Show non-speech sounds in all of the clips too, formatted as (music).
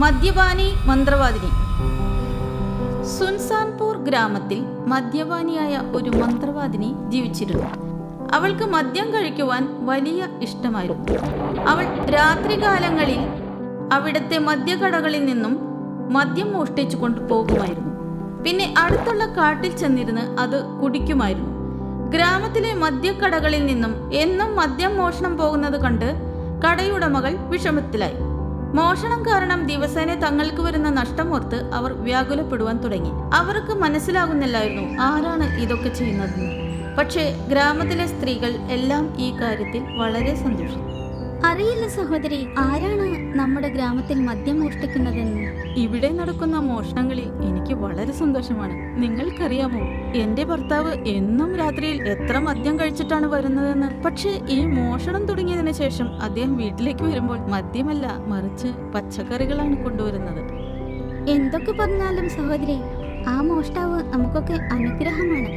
മദ്യപാനി മന്ത്രവാദിനി. സുൻസാൻപൂർ ഗ്രാമത്തിൽ മദ്യപാനിയായ ഒരു മന്ത്രവാദിനി ജീവിച്ചിരുന്നു. അവൾക്ക് മദ്യം കഴിക്കുവാൻ വലിയ ഇഷ്ടമായിരുന്നു. അവൾ രാത്രികാലങ്ങളിൽ അവിടുത്തെ മദ്യകടകളിൽ നിന്നും മദ്യം മോഷ്ടിച്ചു കൊണ്ടുപോകുമായിരുന്നു. പിന്നെ അടുത്തുള്ള കാട്ടിൽ ചെന്നിരുന്ന് അത് കുടിക്കുമായിരുന്നു. ഗ്രാമത്തിലെ മദ്യക്കടകളിൽ നിന്നും എന്നും മദ്യം മോഷണം പോകുന്നത് കണ്ട് കടയുടമകൾ വിഷമത്തിലായി. മോഷണം കാരണം ദിവസേന തങ്ങൾക്ക് വരുന്ന നഷ്ടമോർത്ത് അവർ വ്യാകുലപ്പെടുവാൻ തുടങ്ങി. അവർക്ക് മനസ്സിലാകുന്നില്ലായിരുന്നു ആരാണ് ഇതൊക്കെ ചെയ്യുന്നതെന്ന്. പക്ഷേ ഗ്രാമത്തിലെ സ്ത്രീകൾ എല്ലാം ഈ കാര്യത്തിൽ വളരെ സന്തോഷിച്ചു അറിയില്ല സഹോദരി ആരാണ് നമ്മുടെ ഗ്രാമത്തിൽ മദ്യം മോഷ്ടിക്കുന്നതെന്ന്? ഇവിടെ നടക്കുന്ന മോഷണങ്ങളിൽ എനിക്ക് വളരെ സന്തോഷമാണ്. നിങ്ങൾക്കറിയാമോ എന്റെ ഭർത്താവ് എന്നും രാത്രിയിൽ എത്ര മദ്യം കഴിച്ചിട്ടാണ് വരുന്നതെന്ന്. പക്ഷേ ഈ മോഷണം തുടങ്ങിയതിനു ശേഷം അദ്ദേഹം വീട്ടിലേക്ക് വരുമ്പോൾ മദ്യമല്ല മറിച്ച് പച്ചക്കറികളാണ് കൊണ്ടുവരുന്നത്. എന്തൊക്കെ പറഞ്ഞാലും സഹോദരി ആ മോഷ്ടാവ് നമുക്കൊക്കെ അനുഗ്രഹമാണ്.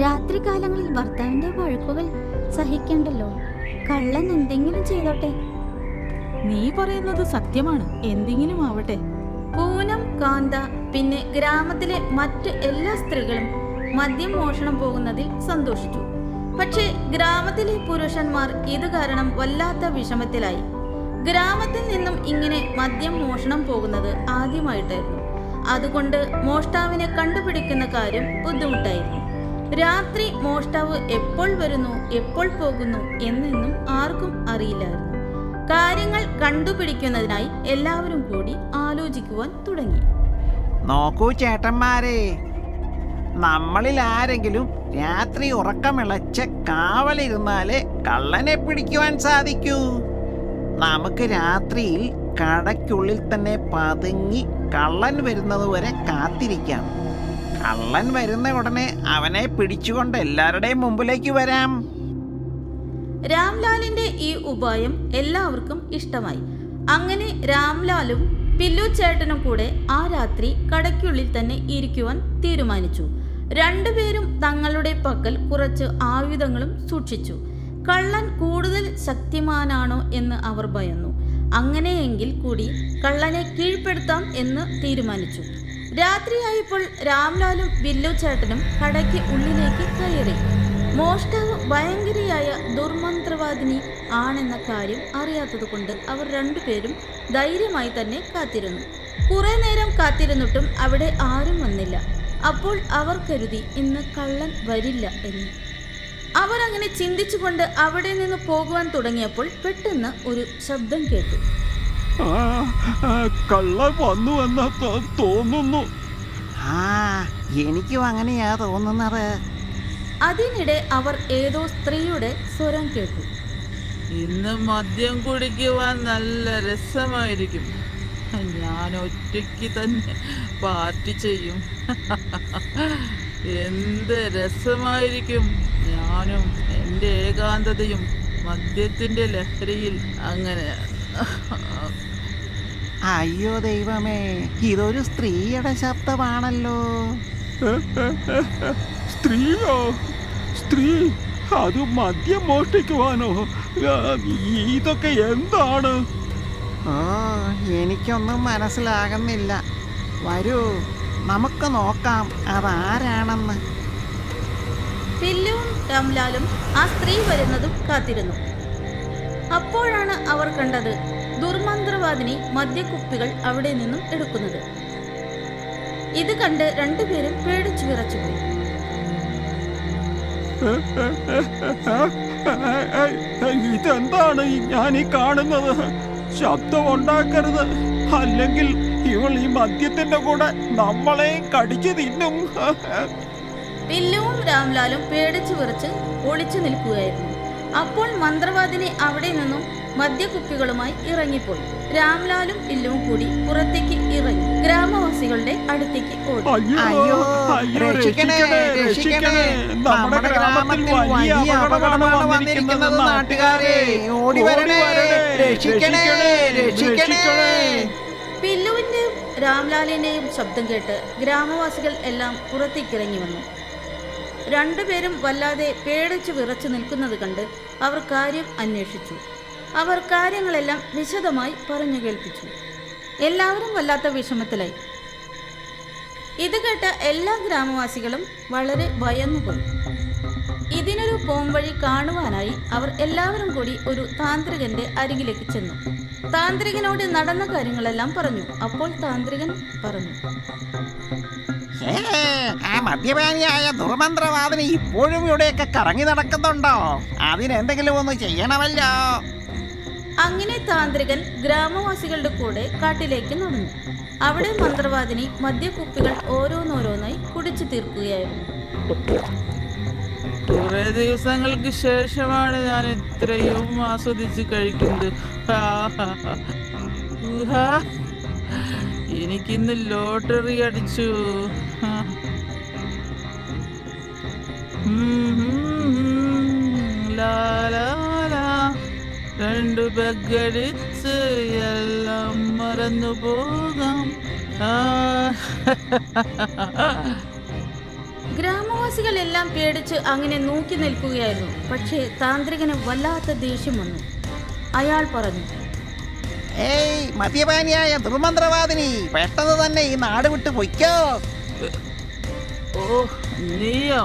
രാത്രികാലങ്ങളിൽ ഭർത്താവിന്റെ വഴക്കുകൾ സഹിക്കണ്ടല്ലോ. കള്ളൻ എന്തെങ്കിലും ചെയ്തോട്ടെ. നീ പറയുന്നത് സത്യമാണ്. എന്തെങ്കിലും ആവട്ടെ. പൂനം കാന്ത പിന്നെ ഗ്രാമത്തിലെ മറ്റ് എല്ലാ സ്ത്രീകളും മദ്യം മോഷണം പോകുന്നതിൽ സന്തോഷിച്ചു. പക്ഷേ ഗ്രാമത്തിലെ പുരുഷന്മാർ ഇത് കാരണം വല്ലാത്ത വിഷമത്തിലായി. ഗ്രാമത്തിൽ നിന്നും ഇങ്ങനെ മദ്യം മോഷണം പോകുന്നത് ആദ്യമായിട്ടായിരുന്നു. അതുകൊണ്ട് മോഷ്ടാവിനെ കണ്ടുപിടിക്കുന്ന കാര്യം ബുദ്ധിമുട്ടായിരുന്നു. രാത്രി മോഷ്ടാവ് എപ്പോൾ വരുന്നു എപ്പോൾ പോകുന്നു എന്നൊന്നും ആർക്കും അറിയില്ലായിരുന്നു. കാര്യങ്ങൾ കണ്ടുപിടിക്കുന്നതിനായി എല്ലാവരും കൂടി ആലോചിക്കുവാൻ തുടങ്ങി. നോക്കൂ ചേട്ടന്മാരെ. നമ്മളിൽ ആരെങ്കിലും രാത്രി ഉറക്കമിളച്ച് കാവലിരുന്നാലേ കള്ളനെ പിടിക്കുവാൻ സാധിക്കൂ. നമുക്ക് രാത്രിയിൽ കടയ്ക്കുള്ളിൽ തന്നെ പതുങ്ങി കള്ളൻ വരുന്നത് വരെ കാത്തിരിക്കാം. കള്ളൻ വരുന്ന ഉടനെ അവനെ പിടിച്ചുകൊണ്ട് എല്ലാവരുടെയും മുമ്പിലേക്ക് വരാം. രാംലാലിന്റെ ഈ ഉപായം എല്ലാവർക്കും ഇഷ്ടമായി. അങ്ങനെ രാംലാലും പില്ലു ചേട്ടനും കൂടെ ആ രാത്രി കടയ്ക്കുള്ളിൽ തന്നെ ഇരിക്കുവാൻ തീരുമാനിച്ചു. രണ്ടുപേരും തങ്ങളുടെ പക്കൽ കുറച്ച് ആയുധങ്ങളും സൂക്ഷിച്ചു. കള്ളൻ കൂടുതൽ ശക്തിമാനാണോ എന്ന് അവർ ഭയന്നു. അങ്ങനെയെങ്കിൽ കൂടി കള്ളനെ കീഴ്പ്പെടുത്താം എന്ന് തീരുമാനിച്ചു. രാത്രിയായപ്പോൾ രാംലാലും ബില്ലു ചേട്ടനും കടയ്ക്ക് ഉള്ളിലേക്ക് കയറി. മോഷ്ടാവ് ഭയങ്കരയായ ദുർമന്ത്രവാദിനി ആണെന്ന കാര്യം അറിയാത്തതുകൊണ്ട് അവർ രണ്ടുപേരും ധൈര്യമായി തന്നെ കാത്തിരുന്നു. കുറെ നേരം കാത്തിരുന്നിട്ടും അവിടെ ആരും വന്നില്ല. അപ്പോൾ അവർ കരുതി ഇന്ന് കള്ളൻ വരില്ല എന്ന്. അവർ അങ്ങനെ ചിന്തിച്ചുകൊണ്ട് അവിടെ നിന്ന് പോകുവാൻ തുടങ്ങിയപ്പോൾ പെട്ടെന്ന് ഒരു ശബ്ദം കേട്ടു. കള്ളൻ വന്നു എന്ന് തോന്നുന്നു. ആ എനിക്കും അങ്ങനെയാ തോന്നുന്നത്. അതിനിടെ അവർ ഏതോ സ്ത്രീയുടെ സ്വരം കേട്ടു. ഇന്ന് മദ്യം കുടിക്കുവാൻ നല്ല രസമായിരിക്കും. ഞാൻ ഒറ്റയ്ക്ക് തന്നെ പാർട്ടി ചെയ്യും. എന്ത് രസമായിരിക്കും. ഞാനും എന്റെ ഏകാന്തതയും മദ്യത്തിന്റെ ലഹരിയിൽ അങ്ങനെ. അയ്യോ ദൈവമേ ഇതൊരു സ്ത്രീയുടെ ശബ്ദമാണല്ലോ. (laughs) സ്ത്രീയോ സ്ത്രീ അത് മദ്യം മോഷ്ടിക്കുവാനോ? ഇതൊക്കെ എന്താണ്? ആ എനിക്കൊന്നും മനസ്സിലാകുന്നില്ല. വരൂ നമുക്ക് നോക്കാം അതാരാണെന്ന് ും. രാംലാലും ആ സ്ത്രീ വരുന്നതും കാത്തിരുന്നു. അപ്പോഴാണ് അവർ കണ്ടത് ദുർമന്ത്രവാദിനി മദ്യക്കുപ്പികൾ അവിടെ നിന്നും എടുക്കുന്നത്. ഇത് കണ്ട് രണ്ടുപേരും പേടിച്ചു വിറച്ചുപോയി ഇതെന്താണ് ഞാൻ ഈ കാണുന്നത്? ശബ്ദം ഉണ്ടാക്കരുത് അല്ലെങ്കിൽ ഇവൾ ഈ മദ്യത്തിന്റെ കൂടെ നമ്മളെ കടിച്ചു തിന്നും. പില്ലുവും രാംലാലും പേടിച്ചു വിറച്ച് ഒളിച്ചു നിൽക്കുകയായിരുന്നു. അപ്പോൾ മന്ത്രവാദിനി അവിടെ നിന്നും മദ്യക്കുപ്പികളുമായി ഇറങ്ങിപ്പോയി. രാംലാലും പില്ലുവും കൂടി പുറത്തേക്ക് ഇറങ്ങി. ഗ്രാമവാസികളുടെ അടുത്തേക്ക് ഓടി. അയ്യോ രക്ഷിക്കണേ, രക്ഷിക്കണേ നമ്മുടെ ഗ്രാമത്തിൽ വലിയ അപകടമാണ് വന്നിരിക്കുന്നത് നാട്ടുകാരെ. ഓടി വരണേ രക്ഷിക്കണേ. രക്ഷിക്കണേ. പില്ലുവിന്റെയും രാംലാലിന്റെയും ശബ്ദം കേട്ട് ഗ്രാമവാസികൾ എല്ലാം പുറത്തേക്ക് ഇറങ്ങി വന്നു. രണ്ടുപേരും വല്ലാതെ പേടിച്ചു വിറച്ചു നിൽക്കുന്നത് കണ്ട് അവർ കാര്യം അന്വേഷിച്ചു. അവർ കാര്യങ്ങളെല്ലാം വിശദമായി പറഞ്ഞു കേൾപ്പിച്ചു. എല്ലാവരും വല്ലാത്ത വിഷമത്തിലായി. ഇത് കേട്ട എല്ലാ ഗ്രാമവാസികളും വളരെ ഭയന്നുപോയി ഇതിനൊരു പോംവഴി കാണുവാനായി അവർ എല്ലാവരും കൂടി ഒരു താന്ത്രികന്റെ അരികിലേക്ക് ചെന്നു. താന്ത്രികനോട് നടന്ന കാര്യങ്ങളെല്ലാം പറഞ്ഞു. അപ്പോൾ താന്ത്രികൻ പറഞ്ഞു. ആ മദ്യപാനിയായ ദുർമന്ത്രവാദിനി ഇപ്പോഴും ഇവിടെയൊക്കെ കറങ്ങി നടക്കുന്നുണ്ടോ? അതിനെന്തെങ്കിലും ഒന്ന് ചെയ്യണമല്ലോ. അങ്ങനെ താന്ത്രികൻ ഗ്രാമവാസികളുടെ കൂടെ കാട്ടിലേക്ക് നടന്നു. അവിടെ മന്ത്രവാദിനി മദ്യക്കുപ്പികൾ ഓരോന്നോരോന്നായി കുടിച്ചു തീർക്കുകയായിരുന്നു. കുറെ ദിവസങ്ങൾക്ക് ശേഷമാണ് ഞാൻ ഇത്രയും ആസ്വദിച്ച് കഴിക്കുന്നത്. എനിക്കിന്ന് ലോട്ടറി അടിച്ചു. ഹാ. രണ്ടു ബെഗടിച്ച് എല്ലാം മറന്നു പോകാം. ആ. ഗ്രാമവാസികളെല്ലാം പേടിച്ച് അങ്ങനെ നോക്കി നിൽക്കുകയായിരുന്നു. പക്ഷേ താന്ത്രികന് വല്ലാത്ത ദേഷ്യം വന്നു. അയാൾ പറഞ്ഞു ഏയ് മദ്യപാനിയായ ദുർമന്ത്രവാദിനി പെട്ടെന്ന് തന്നെ ഈ നാട് വിട്ട് പൊയ്ക്കോ. ഓ നീയോ?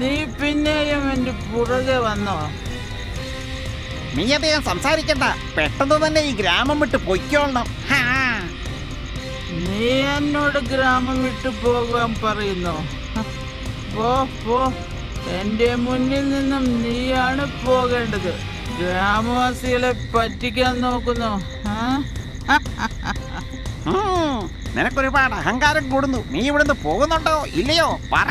നീ പിന്നെയും എന്റെ പുറകെ വന്നോ? നീ അധികം സംസാരിക്കണ്ട. പെട്ടെന്ന് തന്നെ ഈ ഗ്രാമം വിട്ട് പൊയ്ക്കോളണം. നീ എന്നോട് ഗ്രാമം വിട്ടു പോകാൻ പറയുന്നു? പോ പോ. എന്റെ മുന്നിൽ നിന്നും നീയാണ് പോകേണ്ടത്. ഗ്രാമവാസികളെ പറ്റിക്കാൻ നോക്കുന്നു? നിനക്കൊരുപാട് അഹങ്കാരം കൂടുന്നു. നീ ഇവിടുന്ന് പോകുന്നുണ്ടോ? ഇല്ലയോ? പറ.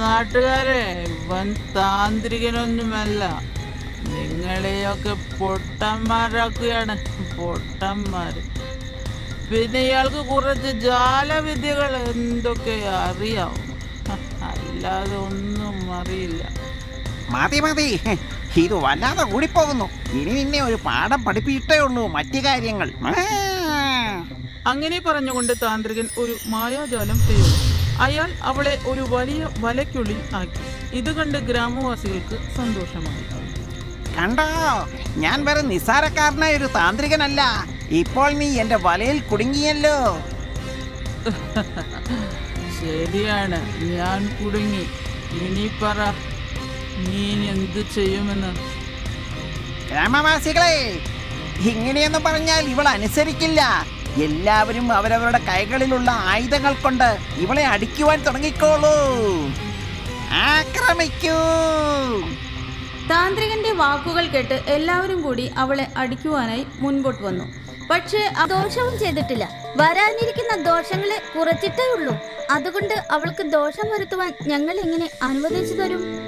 നാട്ടുകാരെ? വൻ താന്ത്രികനൊന്നുമല്ല. നിങ്ങളെയൊക്കെ പൊട്ടന്മാരാക്കുകയാണ്. പൊട്ടന്മാർ പിന്നെ ഇയാൾക്ക് കുറച്ച് ജാലവിദ്യകൾ എന്തൊക്കെ അറിയാം അല്ലാതെ ഒന്നും അറിയില്ല. മതി മതി. ഇത് വല്ലാതെ കൂടിപ്പോകുന്നു ഇനി നിന്നെ ഒരു പാഠം പഠിപ്പിച്ചിട്ടേ ഉള്ളൂ മറ്റു കാര്യങ്ങൾ. അങ്ങനെ പറഞ്ഞുകൊണ്ട് താന്ത്രികൻ ഒരു മായാജാലം പ്രയോഗിച്ചു അയാൾ അവളെ ഒരു വലിയ വലയ്ക്കുള്ളിൽ ആക്കി. ഇത് കണ്ട് ഗ്രാമവാസികൾക്ക് സന്തോഷമായി. കണ്ടോ? ഞാൻ വേറെ നിസ്സാരക്കാരനായ ഒരു താന്ത്രികനല്ല. ഇപ്പോൾ നീ എന്റെ വലയിൽ കുടുങ്ങിയല്ലോ. (laughs) ശരിയാണ് ഞാൻ കുടുങ്ങി. ഇനി പറ നീ എന്ത് ചെയ്യുമെന്ന്? ഗ്രാമവാസികളെ ഇങ്ങനെയെന്ന് പറഞ്ഞാൽ ഇവൾ അനുസരിക്കില്ല. എല്ലാവരും അവരവരുടെ കൈകളിലുള്ള ആയുധങ്ങൾ കൊണ്ട് ഇവളെ അടിക്കുവാൻ തുടങ്ങിക്കോളൂ. ആക്രമിക്കൂ. താന്ത്രികന്റെ വാക്കുകൾ കേട്ട് എല്ലാവരും കൂടി അവളെ അടിക്കുവാനായി മുൻപോട്ട് വന്നു. പക്ഷേ ദോഷവും ചെയ്തിട്ടില്ല. വരാനിരിക്കുന്ന ദോഷങ്ങളെ കുറച്ചിട്ടേ ഉള്ളൂ. അതുകൊണ്ട് അവൾക്ക് ദോഷം വരുത്തുവാൻ ഞങ്ങൾ എങ്ങനെ അനുവദിച്ചു തരും?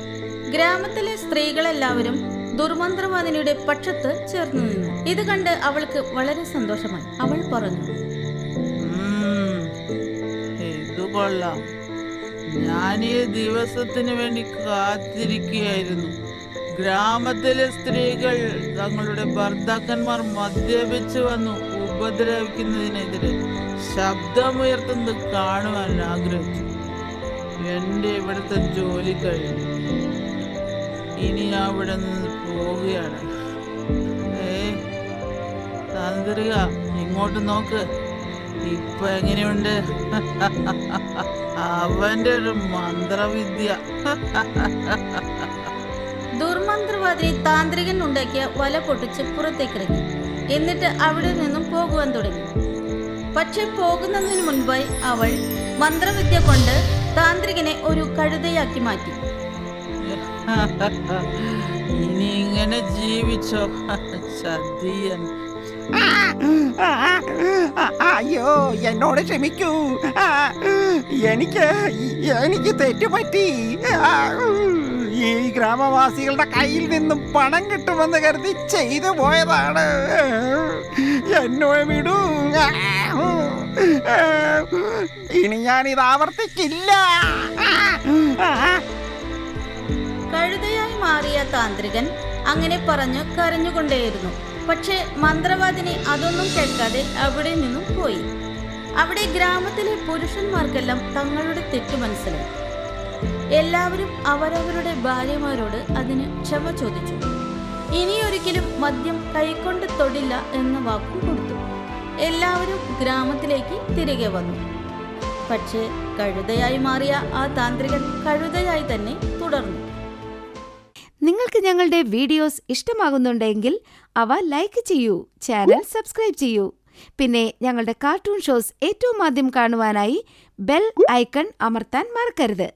ഗ്രാമത്തിലെ സ്ത്രീകളെല്ലാവരും ദുർമന്ത്രവാദിനിയുടെ പക്ഷത്ത് ചേർന്നു നിന്നു. ഇത് കണ്ട് അവൾക്ക് വളരെ സന്തോഷമായി. അവൾ പറഞ്ഞു ഞാൻ ഈ ദിവസത്തിന് വേണ്ടി കാത്തിരിക്കുകയായിരുന്നു. ഗ്രാമത്തിലെ സ്ത്രീകൾ തങ്ങളുടെ ഭർത്താക്കന്മാർ മദ്യപിച്ച് വന്നു ഉപദ്രവിക്കുന്നതിനെതിരെ ശബ്ദമുയർത്തുന്നത് കാണുവാൻ ആഗ്രഹിച്ചു. എന്റെ ഇവിടുത്തെ ജോലി കഴിഞ്ഞു. ഇനി അവിടെ നിന്ന് പോവുകയാണ്. ഏ താന്ത്രിക ഇങ്ങോട്ട് നോക്ക്. ഇപ്പൊ എങ്ങനെയുണ്ട്? (laughs) അവന്റെ ഒരു മന്ത്രവിദ്യ. (laughs) ദുർമന്ത്രവാദി താന്ത്രികൻ ഉണ്ടാക്കിയ വല പൊട്ടിച്ച് പുറത്തേക്കിറങ്ങി എന്നിട്ട് അവിടെ നിന്നും പോകുവാൻ തുടങ്ങി. പക്ഷെ പോകുന്നതിന് മുൻപായി അവൾ മന്ത്രവിദ്യ കൊണ്ട് താന്ത്രികനെ ഒരു കഴുതയാക്കി മാറ്റി. ഇനി ഇങ്ങനെ ജീവിച്ചോ? ആ, അയ്യോ എന്നോട് ക്ഷമിക്കൂ. എനിക്ക് എനിക്ക് തെറ്റുപറ്റി. ഈ ഗ്രാമവാസികളുടെ കയ്യിൽ നിന്നും പണം കിട്ടുമെന്ന് കരുതി ചെയ്തു പോയതാണ്. എന്നോ വിടൂ. ഇനി ഞാൻ ഇത് ആവർത്തിക്കില്ല. കഴുതയായി മാറിയ താന്ത്രികൻ അങ്ങനെ പറഞ്ഞു കരഞ്ഞുകൊണ്ടേയിരുന്നു. പക്ഷേ മന്ത്രവാദിനി അതൊന്നും കേൾക്കാതെ അവിടെ നിന്നും പോയി. അവിടെ ഗ്രാമത്തിലെ പുരുഷന്മാർക്കെല്ലാം തങ്ങളുടെ തെറ്റ് മനസ്സിലായി. എല്ലാവരും അവരവരുടെ ഭാര്യമാരോട് അതിന് ക്ഷമ ചോദിച്ചു. ഇനിയൊരിക്കലും മദ്യം കൈക്കൊണ്ട് തൊടില്ല എന്ന വാക്കും കൊടുത്തു. എല്ലാവരും ഗ്രാമത്തിലേക്ക് തിരികെ വന്നു. പക്ഷേ കഴുതയായി മാറിയ ആ താന്ത്രികൻ കഴുതയായി തന്നെ തുടർന്നു. നിങ്ങൾക്ക് ഞങ്ങളുടെ വീഡിയോസ് ഇഷ്ടമാകുന്നുണ്ടെങ്കിൽ അവ ലൈക്ക് ചെയ്യൂ ചാനൽ സബ്സ്ക്രൈബ് ചെയ്യൂ. പിന്നെ ഞങ്ങളുടെ കാർട്ടൂൺ ഷോസ് ഏറ്റവും ആദ്യം കാണുവാനായി ബെൽ ഐക്കൺ അമർത്താൻ മറക്കരുത്.